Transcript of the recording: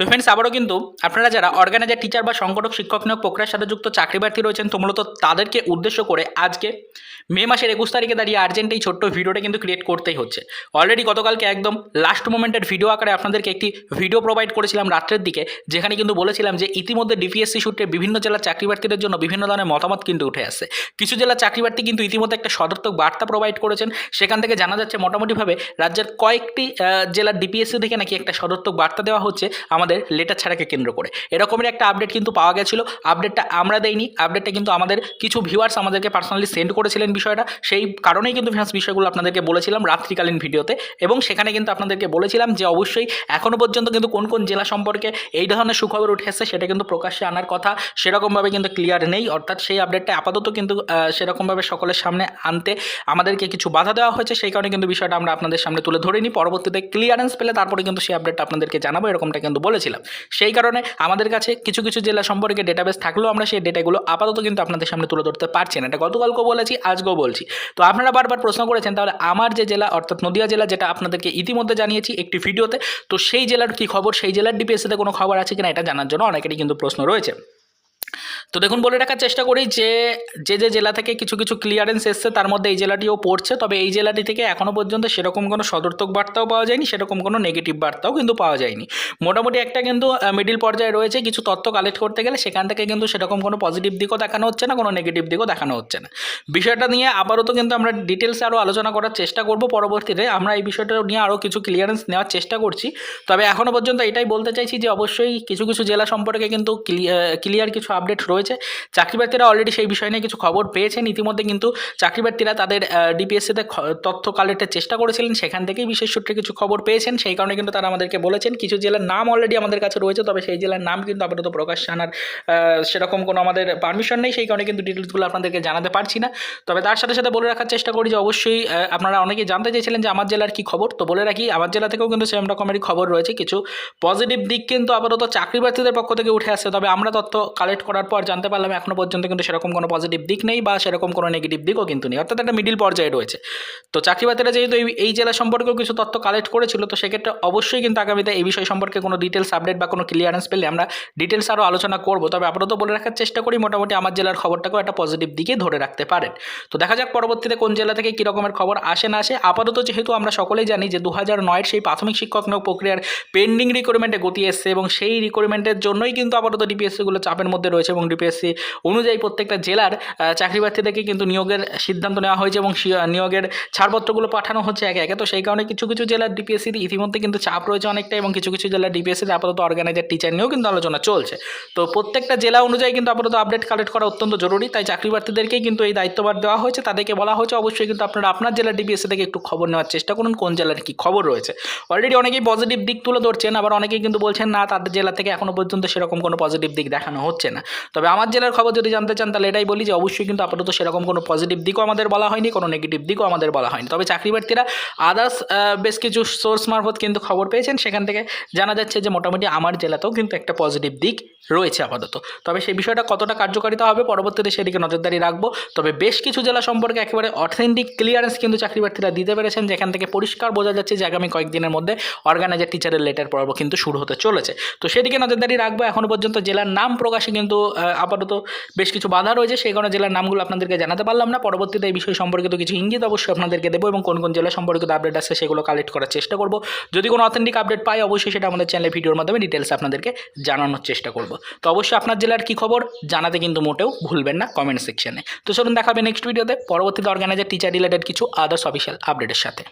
তো ফ্রেন্ডস আবারও কিন্তু আপনারা যারা অর্গানাইজার টিচার বা সংগঠক, শিক্ষক নিয়োগ প্রক্রিয়ার সাথে যুক্ত চাকরি প্রার্থী রয়েছেন, তো মূলত তাদেরকে উদ্দেশ্য করে আজকে মে মাসের একুশ তারিখে দাঁড়িয়ে আর্জেন্ট এই ছোট্ট ভিডিওটা কিন্তু ক্রিয়েট করতেই হচ্ছে। অলরেডি গতকালকে একদম লাস্ট মোমেন্টের ভিডিও আকারে আপনাদেরকে একটি ভিডিও প্রোভাইড করেছিলাম রাত্রের দিকে, যেখানে কিন্তু বলেছিলাম যে ইতিমধ্যে ডিপিএসসি সূত্রে বিভিন্ন জেলার চাকরি প্রার্থীদের জন্য বিভিন্ন ধরনের মতামত কিন্তু উঠে আসছে। কিছু জেলার চাকরি প্রার্থী কিন্তু ইতিমধ্যে একটা সদর্থক বার্তা প্রোভাইড করেছেন, সেখান থেকে জানা যাচ্ছে মোটামুটিভাবে রাজ্যের কয়েকটি জেলার ডিপিএসসি থেকে নাকি একটা সদর্থক বার্তা দেওয়া হচ্ছে। আমাদের লেটার ছাড়াকে কেন্দ্র করে। এরকমের একটা আপডেট কিন্তু পাওয়া গেছিল। আপডেটটা আমরা দেইনি। আপডেটটা কিন্তু আমাদের কিছু ভিউয়ার্স আমাদেরকে পার্সোনালি সেন্ড করেছিলেন বিষয়টা। সেই কারণেই কিন্তু ফিনান্স বিষয়গুলো আপনাদেরকে বলেছিলাম রাত্রিকালীন ভিডিওতে। এবং সেখানে কিন্তু আপনাদেরকে বলেছিলাম যে অবশ্যই এখনও পর্যন্ত কিন্তু কোন কোন জেলা সম্পর্কে এই ধরনের সুখবর উঠে এসেছে সেটা কিন্তু প্রকাশ্যে আনার কথা। সেরকমভাবে কিন্তু ক্লিয়ার নেই। অর্থাৎ সেই আপডেটটা আপাতত কিন্তু সেরকমভাবে সকলের সামনে আনতে আমাদেরকে কিছু বাধা দেওয়া হয়েছে। সেই কারণে কিন্তু বিষয়টা আমরা আপনাদের সামনে তুলে ধরিনি। পরবর্তীতে ক্লিয়ারেন্স পেলে তারপরে কিন্তু সেই আপডেটটা আপনাদেরকে জানাব। এরকমটা কিন্তু বলেছিলাম। সেই কারণে আমাদের কাছে কিছু কিছু জেলা সম্পর্কে ডেটাবেস থাকলেও আমরা সেই ডেটাগুলো আপাতত কিন্তু আপনাদের সামনে তুলে ধরতে পারছি না। এটা গতকালকেও বলেছি, আজকেও বলছি। তো আপনারা বারবার প্রশ্ন করেছেন, তাহলে আমার যে জেলা, অর্থাৎ নদিয়া জেলা, যেটা আপনাদেরকে ইতিমধ্যে জানিয়েছি একটি ভিডিওতে, তো সেই জেলার কি খবর, সেই জেলার ডিপিএসসিতে কোনো খবর আছে কিনা, এটা জানার জন্য অনেকেরই কিন্তু প্রশ্ন রয়েছে। তো দেখুন, বলে রাখার চেষ্টা করি যে যে যে জেলা থেকে কিছু কিছু ক্লিয়ারেন্স এসছে, তার মধ্যে এই জেলাটিও পড়ছে। তবে এই জেলাটি থেকে এখনও পর্যন্ত সেরকম কোনো সদর্থক বার্তাও পাওয়া যায়নি, সেরকম কোনো নেগেটিভ বার্তাও কিন্তু পাওয়া যায়নি। মোটামুটি একটা কিন্তু মিডিল পর্যায়ে রয়েছে, কিছু তথ্য কালেক্ট করতে গেলে সেখান থেকে কিন্তু সেরকম কোনো পজিটিভ দিকও দেখানো হচ্ছে না, কোনো নেগেটিভ দিকও দেখানো হচ্ছে না। বিষয়টা নিয়ে আবারও তো কিন্তু আমরা ডিটেলসে আরও আলোচনা করার চেষ্টা করব পরবর্তীতে। আমরা এই বিষয়টা নিয়ে আরও কিছু ক্লিয়ারেন্স নেওয়ার চেষ্টা করছি। তবে এখনও পর্যন্ত এটাই বলতে চাইছি যে, অবশ্যই কিছু কিছু জেলা সম্পর্কে কিন্তু ক্লিয়ার কিছু আপডেট রয়েছে। চাকরি প্রার্থীরা অলরেডি সেই বিষয় নিয়ে কিছু খবর পেয়েছেন। ইতিমধ্যে কিন্তু চাকরি প্রার্থীরা তাদের ডিপিএসসিতে তথ্য কালেক্টের চেষ্টা করেছিলেন। সেখান থেকেই বিশেষ সূত্রে কিছু খবর পেয়েছেন। সেই কারণে কিন্তু তারা আমাদেরকে বলেছেন কিছু জেলার নাম অলরেডি আমাদের কাছে রয়েছে তবে সেই জেলার নাম কিন্তু আপাতত প্রকাশ্যে আনার আহ, সেরকম কোনো আমাদের পারমিশন নেই। সেই কারণে কিন্তু ডিটেলসগুলো আপনাদেরকে জানাতে পারছি না। তবে তার সাথে সাথে বলে রাখার চেষ্টা করি যে অবশ্যই আপনারা অনেকেই জানতে চেয়েছিলেন যে আমার জেলার কী খবর। তো বলে রাখি আমার জেলা থেকেও কিন্তু সেরকম রকমেরই খবর রয়েছে। কিছু পজিটিভ দিক কিন্তু আপাতত চাকরি প্রার্থীদের পক্ষ থেকে উঠে আসছে তবে আমরা তথ্য কালেক্ট করার পর জানতে পারলাম এখনও পর্যন্ত কিন্তু সেরকম কোনো পজিটিভ দিক নেই বা সেরকম কোনো নেগেটিভ দিকও কিন্তু নেই। অর্থাৎ একটা মিডিল পর্যায়ে রয়েছে। তো চাকরি প্রার্থীরা যেহেতু এই- এই জেলা সম্পর্কেও কিছু তথ্য কালেক্ট করেছিল, তো সেক্ষেত্রে অবশ্যই কিন্তু আগামীতে এই বিষয় সম্পর্কে কোনো ডিটেলস আপডেট বা কোনো ক্লিয়ারেন্স পেলে আমরা ডিটেলস আরও আলোচনা করব। তবে আপাতত বলে রাখার চেষ্টা করি, মোটামুটি আমার জেলার খবরটাকেও একটা পজিটিভ দিকে ধরে রাখতে পারেন। তো দেখা যাক পরবর্তীতে কোন জেলা থেকে কী রকমের খবর আসে না আসে। আপাতত যেহেতু আমরা সকলেই জানি যে দু হাজার নয়ের সেই প্রাথমিক শিক্ষক নিয়োগ প্রক্রিয়ার পেন্ডিং রিক্রুটমেন্টে গতি এসছে এবং সেই রিক্রুটমেন্টের জন্যই কিন্তু আপাতত ডিপিএসসিগুলো চাপের মধ্যে রয়েছে এবং ডিপিএসসি অনুযায়ী প্রত্যেকটা জেলার চাকরি প্রার্থীদেরকে কিন্তু নিয়োগের সিদ্ধান্ত নেওয়া হয়েছে এবং নিয়োগের ছাড়পত্রগুলো পাঠানো হচ্ছে একে একে। তো সেই কারণে কিছু কিছু জেলার ডিপিএসসিতে ইতিমধ্যে কিন্তু চাপ রয়েছে অনেকটা এবং কিছু কিছু জেলার ডিপিএসসিতে আপাতত অর্গানাইজার টিচার নিয়েও কিন্তু আলোচনা চলছে। তো প্রত্যেকটা জেলা অনুযায়ী কিন্তু আপাতত আপডেট কালেক্ট করা অত্যন্ত জরুরি। তাই চাকরি প্রার্থীদেরকেই কিন্তু এই দায়িত্বভার দেওয়া হয়েছে। তাদেরকে বলা হয়েছে, অবশ্যই কিন্তু আপনারা আপনার জেলার ডিপিএসসি থেকে একটু খবর নেওয়ার চেষ্টা করুন, কোন জেলার কী খবর রয়েছে। অলরেডি অনেকেই পজিটিভ দিক তুলে ধরছেন, আবার অনেকেই কিন্তু বলছেন, না, তাদের জেলা থেকে এখনও পর্যন্ত সেরকম কোনো পজিটিভ দিক দেখানো হচ্ছে না। তবে আমার জেলার খবর যদি জানতে চান, তাহলে এটাই বলি যে অবশ্যই কিন্তু আপাতত সেরকম কোনো পজিটিভ দিকও আমাদের বলা হয়নি, কোনো নেগেটিভ দিকও আমাদের বলা হয়নি। তবে চাকরি প্রার্থীরা আদার্স বেশ কিছু সোর্স মারফত কিন্তু খবর পেয়েছেন। সেখান থেকে জানা যাচ্ছে যে মোটামুটি আমার জেলাতেও কিন্তু একটা পজিটিভ দিক রয়েছে আপাতত। তবে সেই বিষয়টা কতটা কার্যকারিতা হবে পরবর্তীতে সেদিকে নজরদারি রাখব। তবে বেশ কিছু জেলা সম্পর্কে একেবারে অথেন্টিক ক্লিয়ারেন্স কিন্তু চাকরি প্রার্থীরা দিতে পেরেছেন, যেখান থেকে পরিষ্কার বোঝা যাচ্ছে যে আগামী কয়েকদিনের মধ্যে অর্গানাইজার টিচারের লেটার পর্ব কিন্তু শুরু হতে চলেছে। তো সেদিকে নজরদারি রাখব। এখনও পর্যন্ত জেলার নাম প্রকাশে কিন্তু আপাতত বেশ কিছু বাধা রয়েছে, সেই কারণে জেলার নামগুলো আপনাদেরকে জানাতে পারলাম না। পরবর্তীতে এই বিষয় সম্পর্কিত কিছু ইঙ্গিত অবশ্যই আপনাদেরকে দেবো এবং কোন কোন জেলা সম্পর্কিত আপডেট আছে সেগুলো কালেক্ট করার চেষ্টা করব। যদি কোনো অথেন্টিক আপডেট পাই, অবশ্যই সেটা আমাদের চ্যানেলে ভিডিওর মাধ্যমে ডিটেলস আপনাদেরকে জানানোর চেষ্টা করব। তো অবশ্যই আপনার জেলার কী খবর জানাতে কিন্তু মোটেও ভুলবেন না কমেন্ট সেকশনে তো চলুন দেখাবে নেক্সট ভিডিওতে পরবর্তীতে অর্গানাইজার টিচার রিলেটেড কিছু আদার্স অফিসিয়াল আপডেটের সাথে।